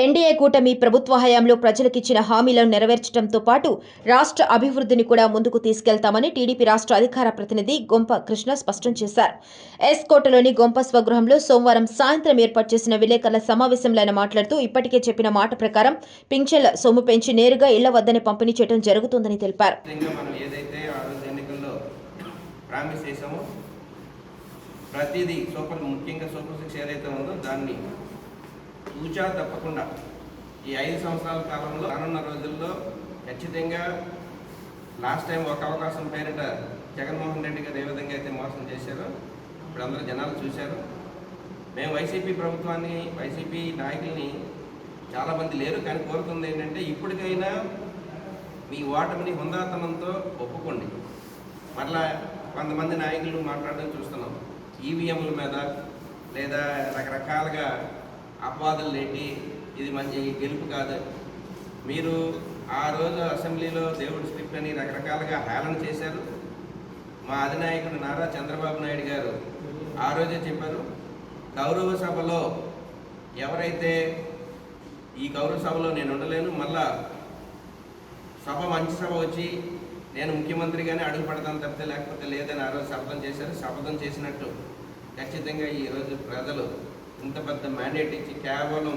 NDA కూటమి ప్రభుత్వ హయాంలో ప్రజలకిచ్చిన హామీలను నెరవేర్చడంతో పాటు రాష్ట్ర అభివృద్ధిని కూడా ముందుకు తీసుకెళ్తామని టీడీపీ రాష్ట్ర అధికార ప్రతినిధి గొంప కృష్ణ స్పష్టం చేశారు. ఎస్ కోటలోని గొంప స్వగృహంలో సోమవారం సాయంత్రం ఏర్పాటు చేసిన విలేకరుల సమావేశంలో ఆయన మాట్లాడుతూ ఇప్పటికే చెప్పిన మాట ప్రకారం పింఛన్ల సొమ్ము పెంచి నేరుగా ఇళ్ళ వద్దనే పంపిణీ చేయడం జరుగుతుందని తెలిపారు. ప్రతిదీ సూపర్ ముఖ్యంగా సూపర్ సిక్స్ ఏదైతే ఉందో దాన్ని తూచా తప్పకుండా. ఈ ఐదు సంవత్సరాల కాలంలో రానున్న రోజుల్లో ఖచ్చితంగా లాస్ట్ టైం ఒక అవకాశం పేరిట జగన్మోహన్ రెడ్డి గారు ఏ విధంగా అయితే మోసం చేశారో ఇప్పుడు అందరూ జనాలు చూశారు. మేము వైసీపీ ప్రభుత్వాన్ని వైసీపీ నాయకుల్ని చాలామంది లేరు. కానీ కోరుతుంది ఏంటంటే ఇప్పటికైనా మీ ఓటమిని హుందాతనంతో ఒప్పుకోండి. మరలా కొంతమంది నాయకులు మాట్లాడడం చూస్తున్నాం. ఈవీఎంల మీద లేదా రకరకాలుగా అపవాదులు ఏంటి ఇది మంచి గెలుపు కాదు. మీరు ఆ రోజు అసెంబ్లీలో దేవుడు స్క్రిప్ట్ అని రకరకాలుగా హేళన చేశారు. మా అధినాయకుడు నారా చంద్రబాబు నాయుడు గారు ఆ రోజే చెప్పారు గౌరవ సభలో ఎవరైతే ఈ గౌరవ సభలో నేను ఉండలేను మళ్ళా సభ మంచి సభ వచ్చి నేను ముఖ్యమంత్రిగానే అడుగు పడతాను తప్పితే లేకపోతే లేదని ఆ రోజు శపథం చేశారు. శపథం చేసినట్టు ఖచ్చితంగా ఈరోజు ప్రజలు ఇంత పెద్ద మ్యాండేట్ ఇచ్చి కేవలం